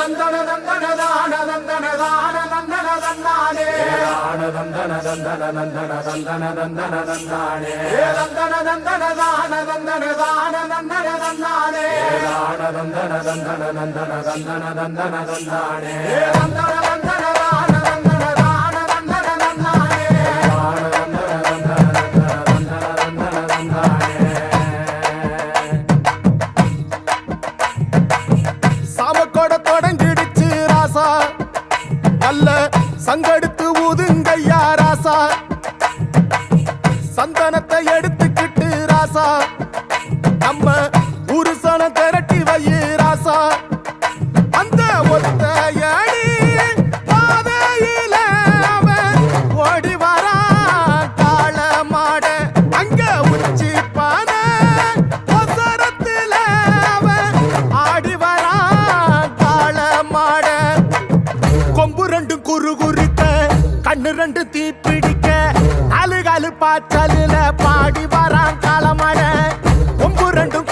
தந்தன தந்தன தான தந்தன தான தந்தன தந்தானே தான தந்தன தந்தன தந்தன தந்தன தந்தன தந்தானே தந்தன தந்தன தான தந்தன தான தந்தன தந்தானே தான தந்தன தந்தன தந்தன தந்தன தந்தன தந்தானே தந்தன சங்கடுத்து ஊதுங்கய்யா ராசா. சந்தனத்தை எடுத்துக்கிட்டு ராசா. நம்ம புருஷனை திரட்டி வை ராசா. அந்த ஒத்தையடி ரெண்டு ரெண்டு தீ பிடிக்க. அழுகழு பாச்சலில பாடி வரான் காலமட கொம்பு ரெண்டும்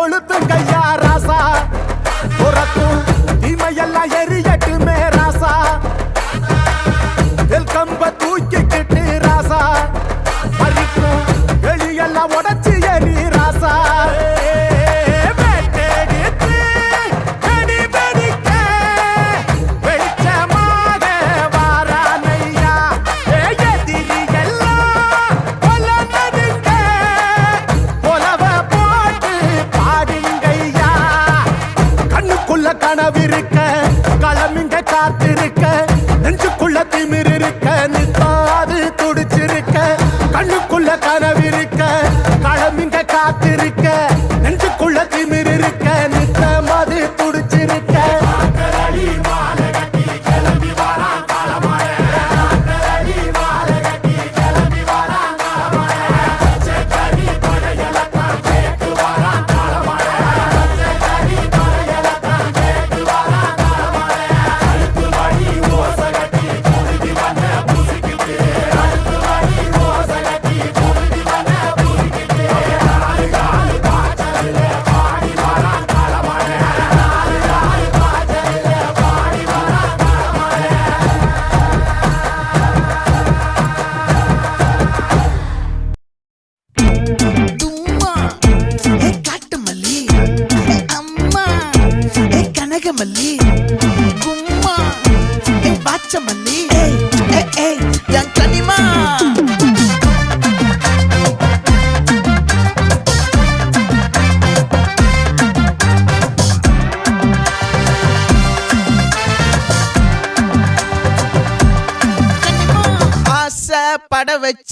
கொளுத்தும் கையா ராசா? புறத்தும் தீமையெல்லாம் எரியட்டுமே ராசா? எல் கம்ப தூக்கிக்கிட்டு கண்ணுக்குள்ள கனவு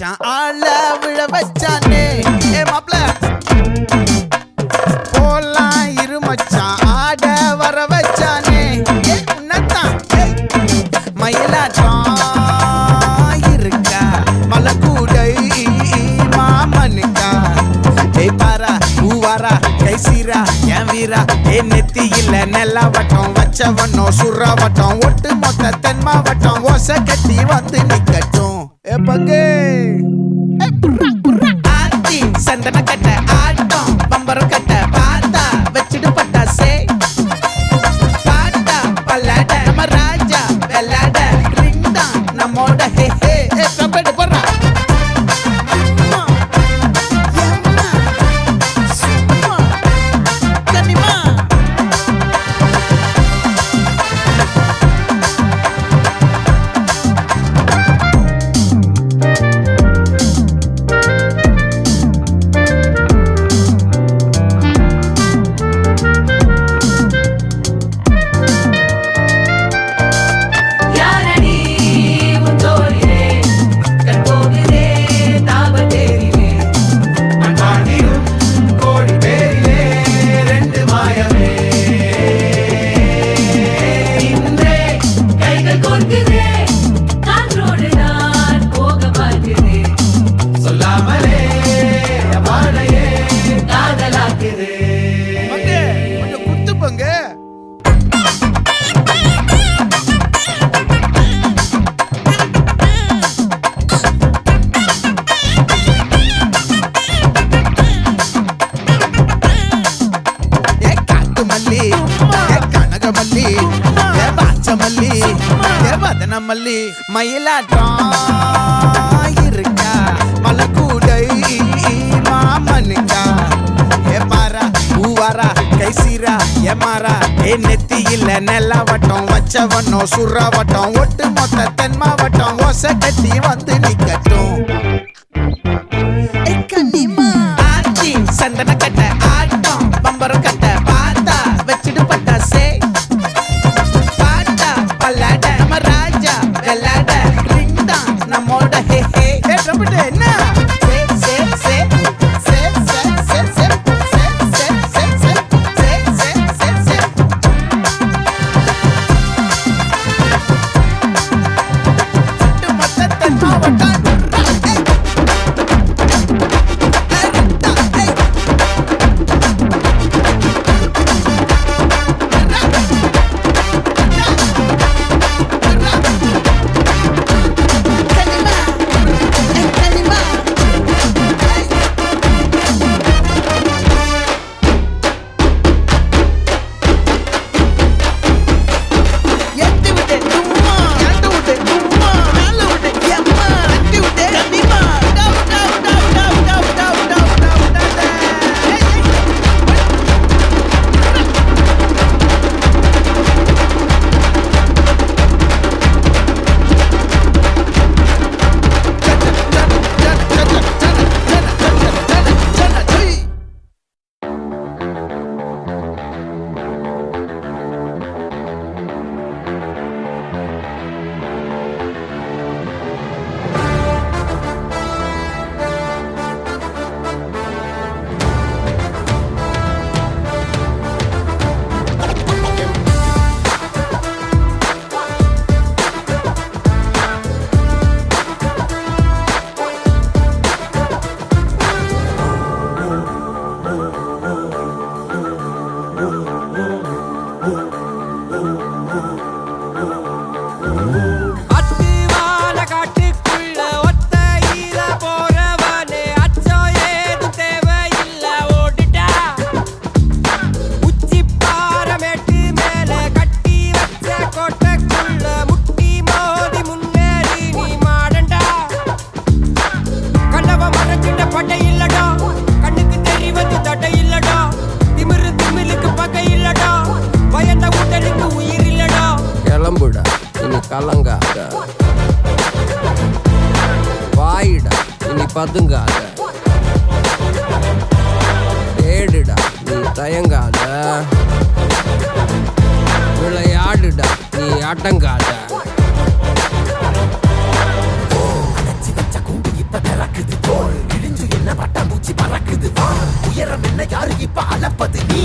வச்சான் ஆள விழ வச்சானே. ஏ மாப்ள போலாம் இரு மச்சான் ஆட வர வச்சானே. ஏ உன்னதான் மயிலாட்டம் இருக்கா? மலக்கூடை மாமனுக்கா? ஏய் பாரா பூவாரா கைசீரா என் வீரா? ஏ நெத்தியில் நெல்லாவட்டம் வச்சவனோ சுறாவட்டம் ஒட்டு மொத்த தென் மாவட்டம் ஓசை கட்டி வந்து நிக்கட்டும். É paguei! மல்லி மயிலாட்டம் இருக்கா மலக்கூடை மாமனுக்கா? ஏ பாரா ஊவாரா கைசீரா ஏமாறா ஏ நெத்தியில் நெல்லாவட்டம் வச்சவனோ சுறாவட்டம் ஒட்டு மொத்த தென் மாவட்டம் ஓசை கட்டி வந்து நிக்கட்டும். பதுங்காத. தேடுடா நீ தயங்காத. விளையாடுடா நீ அடங்காத. இடிஞ்சு என்ன வட்டாம்பூச்சி பறக்குது? உயரம் என்ன யாரு இப்ப அளப்பது? நீ